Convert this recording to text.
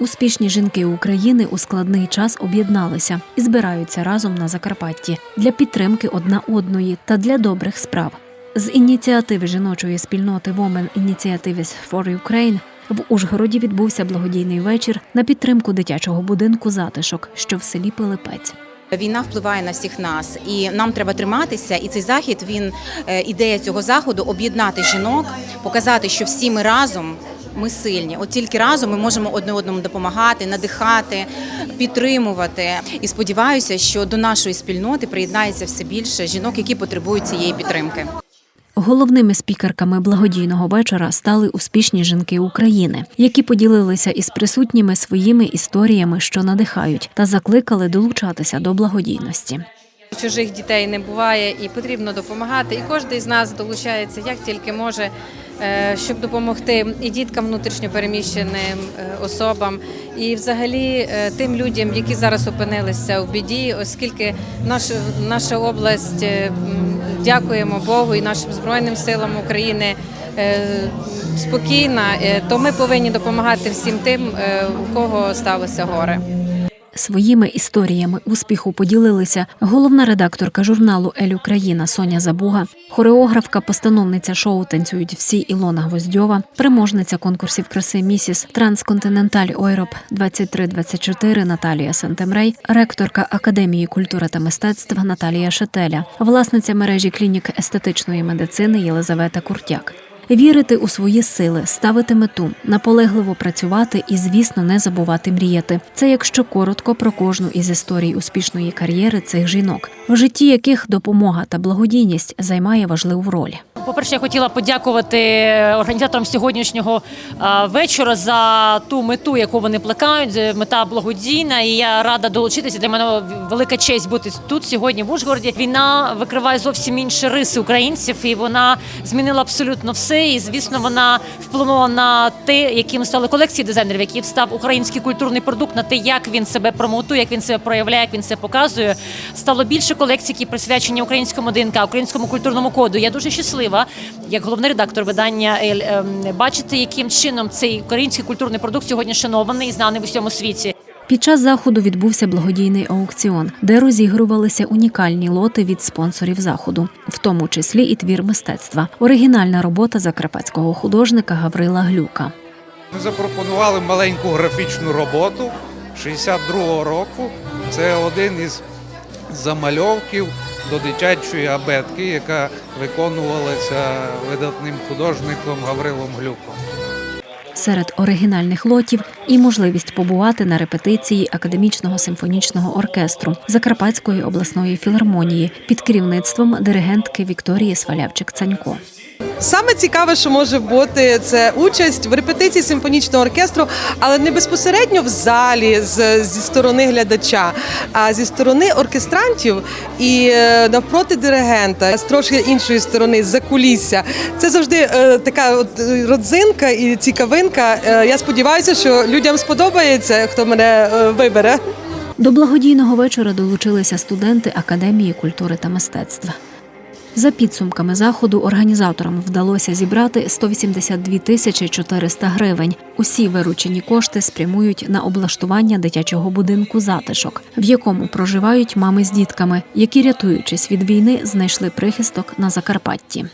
Успішні жінки України у складний час об'єдналися і збираються разом на Закарпатті для підтримки одна одної та для добрих справ. З ініціативи жіночої спільноти Women Initiatives for Ukraine в Ужгороді відбувся благодійний вечір на підтримку дитячого будинку затишок, що в селі Пилипець. Війна впливає на всіх нас, і нам треба триматися. І цей захід він е, ідея цього заходу об'єднати жінок, показати, що всі ми разом. Ми сильні, от тільки разом ми можемо одне одному допомагати, надихати, підтримувати. І сподіваюся, що до нашої спільноти приєднається все більше жінок, які потребують цієї підтримки. Головними спікерками благодійного вечора стали успішні жінки України, які поділилися із присутніми своїми історіями, що надихають, та закликали долучатися до благодійності. Чужих дітей не буває і потрібно допомагати. І кожен з нас долучається як тільки може, щоб допомогти і діткам внутрішньопереміщеним е, особам, і взагалі е, тим людям, які зараз опинилися в біді, оскільки наша, наша область, е, дякуємо Богу і нашим Збройним силам України. е, Спокійна, е, то ми повинні допомагати всім тим, е, у кого сталося горе. Своїми історіями успіху поділилися головна редакторка журналу Ель Україна Соня Забуга, хореографка, постановниця шоу Танцюють всі Ілона Гвоздьова, переможниця конкурсів краси Місіс Трансконтиненталь Ойроп 2324 Наталія Сантемрей, ректорка Академії культури та мистецтв Наталія Шетеля, власниця мережі клінік естетичної медицини Єлизавета Куртяк. Вірити у свої сили, ставити мету, наполегливо працювати і, звісно, не забувати мріяти. Це якщо коротко про кожну із історій успішної кар'єри цих жінок, в житті яких допомога та благодійність займає важливу роль. По-перше, я хотіла подякувати організаторам сьогоднішнього вечора за ту мету, яку вони плекають. Е, Мета благодійна, і я рада долучитися. Для мене велика честь бути тут сьогодні в Ужгороді. Війна викриває зовсім інші риси українців, і вона змінила абсолютно все. І звісно, вона вплинула на те, яким стали колекції дизайнерів, який став український культурний продукт, на те, як він себе промотує, як він себе проявляє, як він себе показує. Стало більше колекцій, які присвячені українському ДНК, українському культурному коду. Я дуже щаслива, як головний редактор видання «Ель», ем, бачити, яким чином цей український культурний продукт сьогодні шанований і знаний в усьому світі. Під час заходу відбувся благодійний аукціон, де розігрувалися унікальні лоти від спонсорів заходу, в тому числі і твір мистецтва, оригінальна робота закарпатського художника Гаврила Глюка. Ми запропонували маленьку графічну роботу 62-го року. Це один із замальовків до дитячої абетки, яка виконувалася видатним художником Гаврилом Глюком. Серед оригінальних лотів і можливість побувати на репетиції академічного симфонічного оркестру Закарпатської обласної філармонії під керівництвом диригентки Вікторії Свалявчик Цанько. Саме цікаве, що може бути, це участь в репетиції симфонічного оркестру, але не безпосередньо в залі з, зі сторони глядача, а зі сторони оркестрантів і е, навпроти диригента, з трошки іншої сторони, з-за кулісся. Це завжди е, така от е, родзинка і цікавинка. Е, я сподіваюся, що людям сподобається, хто мене е, вибере. До благодійного вечора долучилися студенти Академії культури та мистецтва. За підсумками заходу організаторам вдалося зібрати 182 тисячі 400 гривень. Усі виручені кошти спрямують на облаштування дитячого будинку затишок, в якому проживають мами з дітками, які, рятуючись від війни, знайшли прихисток на Закарпатті.